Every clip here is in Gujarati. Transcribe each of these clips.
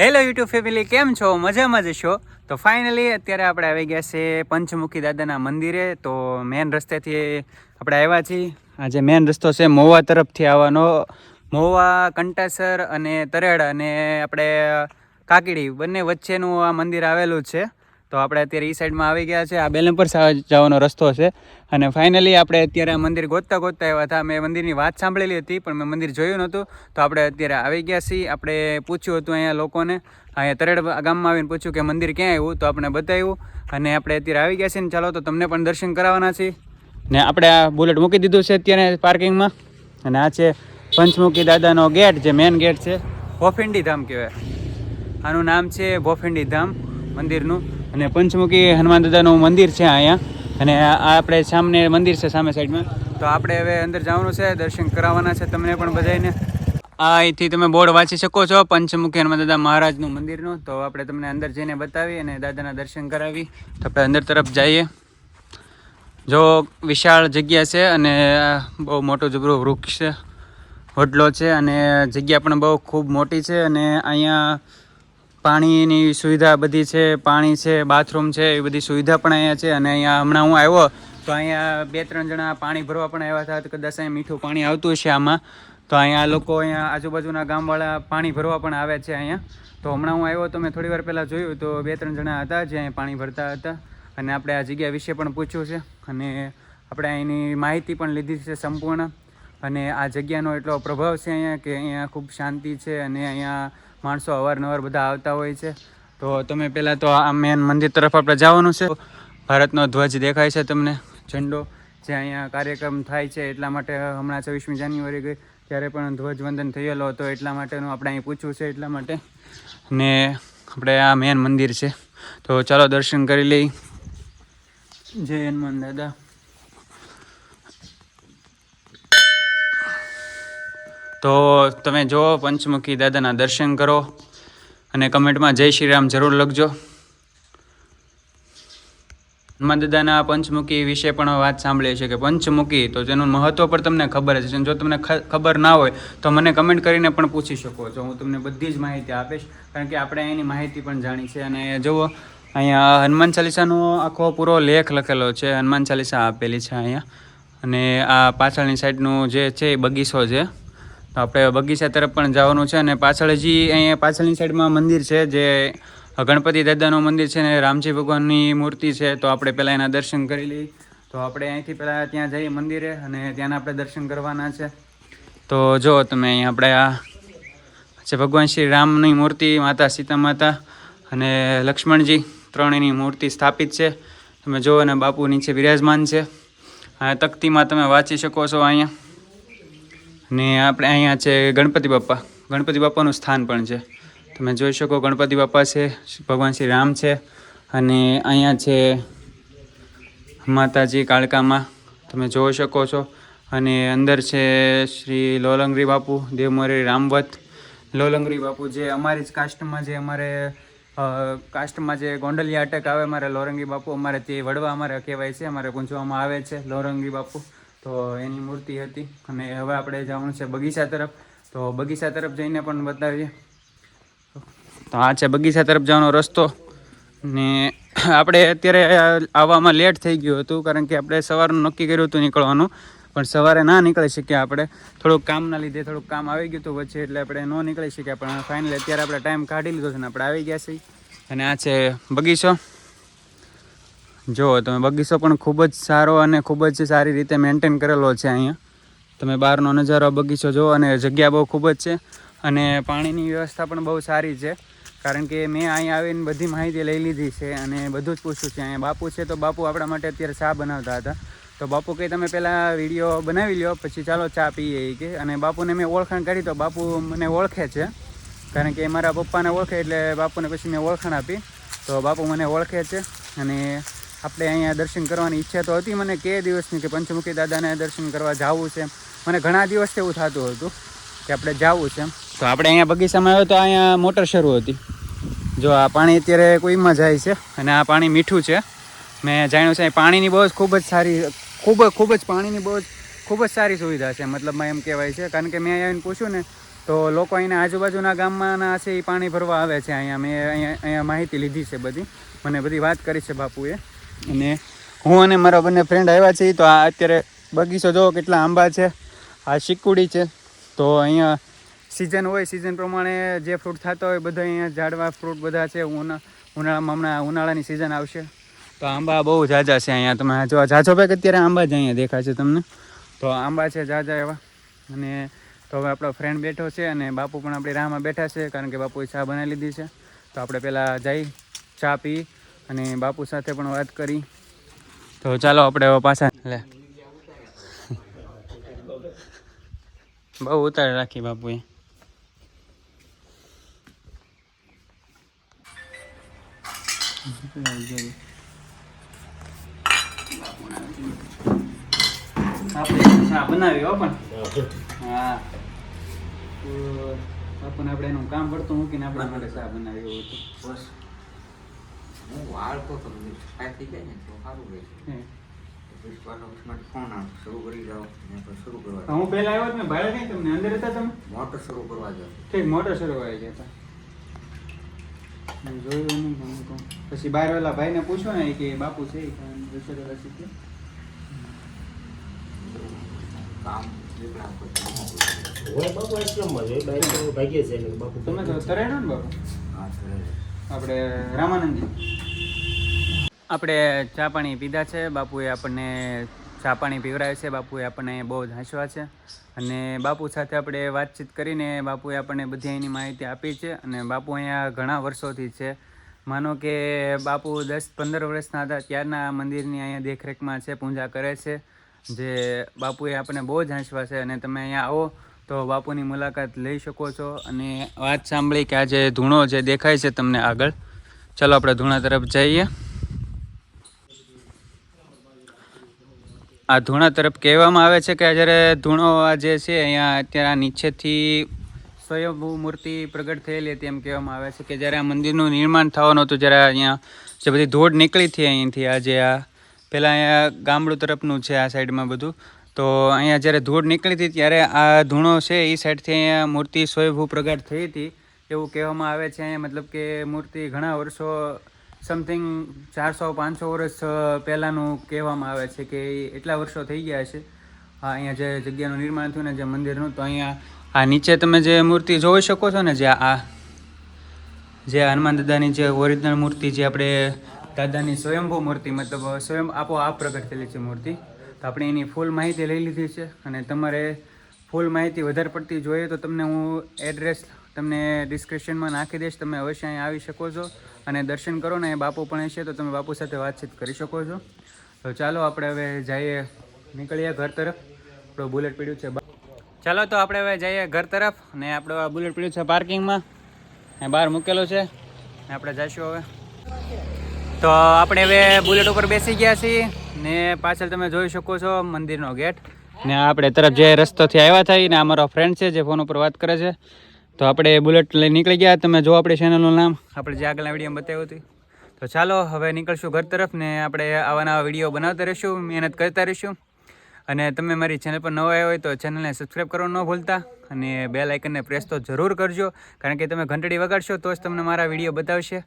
હેલો યુટ્યુબ ફેમિલી કેમ છો? મજામાં જ છો? તો ફાઇનલી અત્યારે આપણે આવી ગયા છે પંચમુખી દાદાના મંદિરે. તો મેન રસ્તેથી આપણે આવ્યા છીએ. આજે મેન રસ્તો છે મોવા તરફથી આવવાનો. મોવા, કંટાસર અને તરેડ અને આપણે કાકડી બંને વચ્ચેનું આ મંદિર આવેલું છે. તો આપણે અત્યારે એ સાઈડમાં આવી ગયા છે. આ બેલમપર જવાનો રસ્તો છે. અને ફાઇનલી આપણે અત્યારે આ મંદિર ગોતતા ગોતતા આવ્યા હતા. મેં મંદિરની વાત સાંભળેલી હતી, પણ મેં મંદિર જોયું નહોતું. તો આપણે અત્યારે આવી ગયા છીએ. આપણે પૂછ્યું હતું અહીંયા લોકોને. અહીંયા તરેડ ગામમાં આવીને પૂછ્યું કે મંદિર ક્યાં આવ્યું? તો આપણે બતાવ્યું. અને આપણે અત્યારે આવી ગયા છીએ ને ચાલો તો તમને પણ દર્શન કરાવવાના છીએ. ને આપણે આ બુલેટ મૂકી દીધું છે અત્યારે પાર્કિંગમાં. અને આ છે પંચમુખી દાદાનો ગેટ, જે મેન ગેટ છે. ભોફિંડી ધામ કહેવાય. આનું નામ છે ભોફિંડી ધામ મંદિરનું. અને પંચમુખી હનુમાન દાદાનું મંદિર છે અહીંયા. અને આ આપણે સામને મંદિર છે સામે સાઈડમાં. તો આપણે હવે અંદર જવાનું છે, દર્શન કરાવવાના છે તમને પણ બધાને આ અહીંથી તમે બોર્ડ વાંચી શકો છો, પંચમુખી હનુમાન દાદા મહારાજનું મંદિરનું. તો આપણે તમને અંદર જઈને બતાવી અને દાદાના દર્શન કરાવી. તો આપણે અંદર તરફ જઈએ. જો વિશાળ જગ્યા છે અને બહુ મોટું જબરું વૃક્ષ વડલો છે અને જગ્યા પણ બહુ ખૂબ મોટી છે અને અહીંયા પાણીની સુવિધા બધી છે, પાણી છે, બાથરૂમ છે એ બધી સુવિધા પણ અહીંયા છે. અને અહીંયા હમણાં હું આવ્યો, તો અહીંયા બે ત્રણ જણા પાણી ભરવા પણ આવ્યા હતા. તો કદાચ અહીંયા મીઠું પાણી આવતું હશે આમાં. તો અહીંયા લોકો અહીંયા આજુબાજુના ગામવાળા પાણી ભરવા પણ આવે છે અહીંયા. તો હમણાં હું આવ્યો, તો મેં થોડી વાર પહેલાં જોયું, તો બે ત્રણ જણા હતા જે અહીંયા પાણી ભરતા હતા. અને આપણે આ જગ્યા વિશે પણ પૂછ્યું છે. અને આપણે અહીંની માહિતી પણ લીધી છે સંપૂર્ણ. અને આ જગ્યાનો એટલો પ્રભાવ છે અહીંયા કે અહીંયા ખૂબ શાંતિ છે અને અહીંયા માણસો અવારનવાર બધા આવતા હોય છે. તો તમે પહેલાં તો આ મેન મંદિર તરફ આપણે જવાનું છે. ભારતનો ધ્વજ દેખાય છે તમને, ઝંડો જે અહીંયા કાર્યક્રમ થાય છે એટલા માટે હમણાં છવ્વીસમી જાન્યુઆરી ગઈ, ત્યારે પણ ધ્વજવંદન થયેલો હતો એટલા માટેનું આપણે અહીં પૂછવું છે એટલા માટે. ને આપણે આ મેન મંદિર છે. તો ચાલો દર્શન કરી લઈ. જય હનુમાન દાદા. તો તમે જો પંચમુખી દાદાના દર્શન કરો અને કમેન્ટમાં જય શ્રી રામ જરૂર લખજો. હનુમાન દાદાના પંચમુખી વિશે પણ વાત સાંભળીએ છીએ કે પંચમુખી તો તેનું મહત્વ પણ તમને ખબર જ છે. જો તમને ખબર ના હોય તો મને કમેન્ટ કરીને પણ પૂછી શકો છો. હું તમને બધી જ માહિતી આપીશ, કારણ કે આપણે એની માહિતી પણ જાણી છે. અને જુઓ, અહીંયા હનુમાન ચાલીસાનો આખો પૂરો લેખ લખેલો છે. હનુમાન ચાલીસા આપેલી છે અહીંયા. અને આ પાછળની સાઈડનું જે છે એ બગીચો છે. તો આપણે બગીચા તરફ પણ જવાનું છે અને પાછળ હજી અહીંયા પાછળની સાઈડમાં મંદિર છે, જે ગણપતિ દાદાનું મંદિર છે ને રામજી ભગવાનની મૂર્તિ છે, તો આપણે પહેલાં એના દર્શન કરી લઈએ. તો આપણે અહીંથી પહેલાં ત્યાં જઈએ મંદિરે અને ત્યાંના આપણે દર્શન કરવાના છે. તો જો તમે અહીં આપણે આ છે ભગવાન શ્રી રામની મૂર્તિ, માતા સીતા માતા અને લક્ષ્મણજી ત્રણેયની મૂર્તિ સ્થાપિત છે. તમે જુઓ અને બાપુ નીચે બિરાજમાન છે. તકતીમાં તમે વાંચી શકો છો અહીંયા. ને આપણે અહીંયા છે ગણપતિ બાપા. ગણપતિ બાપાનું સ્થાન પણ છે. તમે જોઈ શકો ગણપતિ બાપા છે, ભગવાન શ્રી રામ છે અને અહીંયા છે માતાજી કાળકામાં. તમે જોઈ શકો છો. અને અંદર છે શ્રી લોલંગરી બાપુ, દેવમોરી રામવત. લોલંગરી બાપુ જે અમારી જ કાસ્ટમાં જે અમારે કાસ્ટમાં જે ગોંડલિયા અટક આવે અમારે લોરંગી બાપુ, અમારે તે વડવા અમારે કહેવાય છે, અમારે પૂંજવામાં આવે છે લોરંગી બાપુ. તો એની મૂર્તિ હતી અને હવે આપણે જવાનું છે બગીચા તરફ. તો બગીચા તરફ જઈને પણ બતાવીએ. તો આ છે બગીચા તરફ જવાનો રસ્તો. ને આપણે અત્યારે આવવામાં લેટ થઈ ગયું હતું, કારણ કે આપણે સવારનું નક્કી કર્યું હતું નીકળવાનું. પણ સવારે ના નીકળી શક્યા આપણે. થોડુંક કામના લીધે થોડુંક કામ આવી ગયું હતું વચ્ચે, એટલે આપણે ન નીકળી શક્યા. પણ ફાઇનલી અત્યારે આપણે ટાઈમ કાઢી લીધો છે ને આપણે આવી ગયા છીએ. અને આ છે બગીચો. જો, તમે બગીચો પણ ખૂબ જ સારો અને ખૂબ જ સારી રીતે મેન્ટેન કરેલો છે અહીંયા. તમે બહારનો નજારો બગીચો જુઓ અને જગ્યા બહુ ખૂબ જ છે અને પાણીની વ્યવસ્થા પણ બહુ સારી છે. કારણ કે મેં અહીંયા આવીને બધી માહિતી લઈ લીધી છે અને બધું જ પૂછ્યું છે. અહીંયા બાપુ છે તો બાપુ આપણા માટે અત્યારે ચા બનાવતા હતા. તો બાપુ કે તમે પહેલાં વીડિયો બનાવી લ્યો, પછી ચાલો ચા પીએ કે. અને બાપુને મેં ઓળખાણ કરી તો બાપુ મને ઓળખે છે. કારણ કે મારા પપ્પાને ઓળખે એટલે બાપુને પછી મેં ઓળખાણ આપી. તો બાપુ મને ઓળખે છે અને આપણે અહીંયા દર્શન કરવાની ઈચ્છા તો હતી. મને કે દિવસની કે પંચમુખી દાદાને દર્શન કરવા જવું છે મને ઘણા દિવસથી એવું થતું હતું કે આપણે જવું છે તો આપણે અહીંયા બગીચામાં આવ્યો તો અહીંયા મોટર શરૂ હતી. જો આ પાણી અત્યારે કોઈમાં જાય છે અને આ પાણી મીઠું છે. મેં જાણ્યું છે પાણીની બહુ જ ખૂબ જ સારી, ખૂબ ખૂબ જ પાણીની બહુ જ, ખૂબ જ સારી સુવિધા છે મતલબમાં એમ કહેવાય છે. કારણ કે મેં અહીંયા પૂછ્યું ને તો લોકો અહીંના આજુબાજુના ગામમાંના છે એ પાણી ભરવા આવે છે અહીંયા. મેં અહીંયા અહીંયા માહિતી લીધી છે બધી. મને બધી વાત કરી છે બાપુએ. અને હું અને મારા બંને ફ્રેન્ડ આવ્યા છીએ, તો આ અત્યારે બગીચો જોવો કેટલા આંબા છે, આ શીકુડી છે. તો અહીંયા સિઝન હોય સિઝન પ્રમાણે જે ફ્રૂટ થતા હોય, બધા અહીંયા ઝાડવા ફ્રૂટ બધા છે, ઉના, ઉનાળામાં હમણાં ઉનાળાની સિઝન આવશે. તો આંબા બહુ ઝાઝા છે અહીંયા. તમે જો ઝાઝો ભાઈ અત્યારે આંબા જ અહીંયા દેખાય છે તમને. તો આંબા છે ઝાઝા એવા. અને તો હવે આપણો ફ્રેન્ડ બેઠો છે અને બાપુ પણ આપણી રાહમાં બેઠા છે, કારણ કે બાપુએ ચા બનાવી લીધી છે. તો આપણે પહેલાં જઈ, ચા પી અને બાપુ સાથે પણ વાત કરી. તો ચાલો આપણે હવે પાછા લે. બહુ ઉતાર રાખી બાપુએ. આપણે ચા બનાવી પણ. હા. બાપુને આપણે એનું કામ પડતું મૂકીને આપણા માટે ચા બનાવી એવું હતું બસ. હું વાળતો તો મને થઈ જાય ને તો સારું રહે છે. હે. પુષ્પાનો માટે ફોન શરૂ કરી જાઓ ને તો શરૂ કરવા તો હું પહેલા આવ્યો તો મેં ભાડે નહીં તમને અંદર હતા તમે? મોટર શરૂ કરવા જાઓ ઠીક મોટર શરૂ આવી ગયા હતા. જોયું નહીં તમે કહું. પછી બહાર ઓલા ભાઈને પૂછો ને કે બાપુ છે રસોઈ શીખે કામ બાપુ બાઈક તો છે બાપુ તમે તો તરેડો ને બાપુ? હા સર આપણે રામાનંદજી આપણે ચા પાણી પીધા છે. બાપુએ આપણને ચા પાણી પીવરાય છે. બાપુએ આપણને બહુ જ હસવા છે. અને બાપુ સાથે આપણે વાતચીત કરીને બાપુએ આપણને બધી એની માહિતી આપી છે. અને બાપુ અહીંયા ઘણા વર્ષોથી છે. માનો કે બાપુ દસ પંદર વર્ષના હતા, ત્યારના મંદિરની અહીંયા દેખરેખમાં છે, પૂજા કરે છે. જે બાપુએ આપણને બહુ જ હસવા છે. અને તમે અહીંયા આવો. તો બાપુની મુલાકાત લઈ શકો છો અને વાત સાંભળી કે આજે ધૂણો જે દેખાય છે તમને આગળ. ચાલો આપણે ધૂણા તરફ જઈએ. આ ધૂણા તરફ કહેવામાં આવે છે કે જ્યારે ધૂણો જે છે અહીંયા અત્યારે નીચેથી સ્વયંભૂ મૂર્તિ પ્રગટ થયેલી હતી એમ કહેવામાં આવે છે કે જ્યારે આ મંદિરનું નિર્માણ થવાનું હતું, જ્યારે અહીંયા જે બધી ધોડ નીકળી હતી અહીંથી આજે આ પહેલાં અહીંયા ગામડું તરફનું છે આ સાઈડમાં બધું. તો અહીંયા જ્યારે ધૂળ નીકળી હતી ત્યારે આ ધૂણો છે એ સાઈડથી અહીંયા મૂર્તિ સ્વયંભૂ પ્રગટ થઈ હતી. એવું કહેવામાં આવે છે અહીંયા, મતલબ કે મૂર્તિ ઘણા વર્ષો સમથિંગ ચારસો, પાંચસો વર્ષ પહેલાંનું કહેવામાં આવે છે કે એટલા વર્ષો થઈ ગયા છે. અહીંયા જે જગ્યાનું નિર્માણ થયું ને જે મંદિરનું, તો અહીંયા આ નીચે તમે જે મૂર્તિ જોઈ શકો છો ને, જે આ, જે હનુમાન દાદાની જે ઓરિજિનલ મૂર્તિ જે આપણે દાદાની સ્વયંભૂ મૂર્તિ, મતલબ સ્વયં આપોઆપ પ્રગટ થયેલી છે મૂર્તિ. તો આપણે એની ફૂલ માહિતી લઈ લીધી છે અને તમારે ફૂલ માહિતી વધારે પડતી જોઈએ તો તમને હું એડ્રેસ તમને ડિસ્ક્રિપ્શનમાં નાખી દઈશ. તમે અવશ્ય અહીં આવી શકો છો અને દર્શન કરો ને, એ બાપુ પણ હશે તો તમે બાપુ સાથે વાતચીત કરી શકો છો. તો ચાલો આપણે હવે જઈએ નીકળીએ ઘર તરફ. આપણો બુલેટ પીડ્યું છે ચાલો તો આપણે હવે જઈએ ઘર તરફ ને આપણો બુલેટ પીડ્યું છે પાર્કિંગમાં. ને બહાર મૂકેલો છે. આપણે જઈશું હવે. તો આપણે હવે બુલેટ ઉપર બેસી ગયા છીએ. ને પાછળ તમે જોઈ શકો છો મંદિરનો ગેટ. ને આપણે તરફ જે રસ્તોથી આવ્યા થાય ને અમારો ફ્રેન્ડ છે જે ફોન ઉપર વાત કરે છે. તો આપણે બુલેટ લઈ નીકળી ગયા. તમે જો આપણી ચેનલનું નામ. આપણે જે આગળના વિડીયોમાં બતાવ્યું હતું. તો ચાલો, હવે નીકળશું ઘર તરફ ને આપણે આવા નવા વીડિયો બનાવતા રહીશું, મહેનત કરતા રહીશું. અને તમે મારી ચેનલ પર નવા આવ્યા હોય તો ચેનલને સબસ્ક્રાઈબ કરવાનું ન ભૂલતા. અને બે લાઇકનને પ્રેસ તો જરૂર કરજો. કારણ કે તમે ઘંટડી વગાડશો તો જ તમને મારા વીડિયો બતાવશે.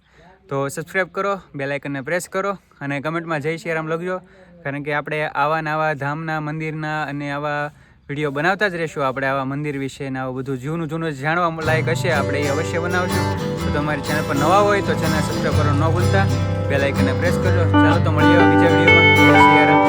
તો સબસ્ક્રાઈબ કરો બે લાઇકનને પ્રેસ કરો. અને કમેન્ટમાં જય શ્રી રામ લખજો. કારણ કે આપણે આવા નવા ધામના, મંદિરના અને આવા વીડિયો બનાવતા જ રહીશું. આપણે આવા મંદિર વિશે ને આવું બધું જૂનું જૂનું જાણવા લાયક હશે. આપણે એ અવશ્ય બનાવશું. તો તમારી ચેનલ પર નવા હોય તો ચેનલ સબસ્ક્રાઈબ કરવાનું ન ભૂલતા. બે લાઇકનને પ્રેસ કરજો. ચાલો તો મળીએ બીજા વિડીયોમાં.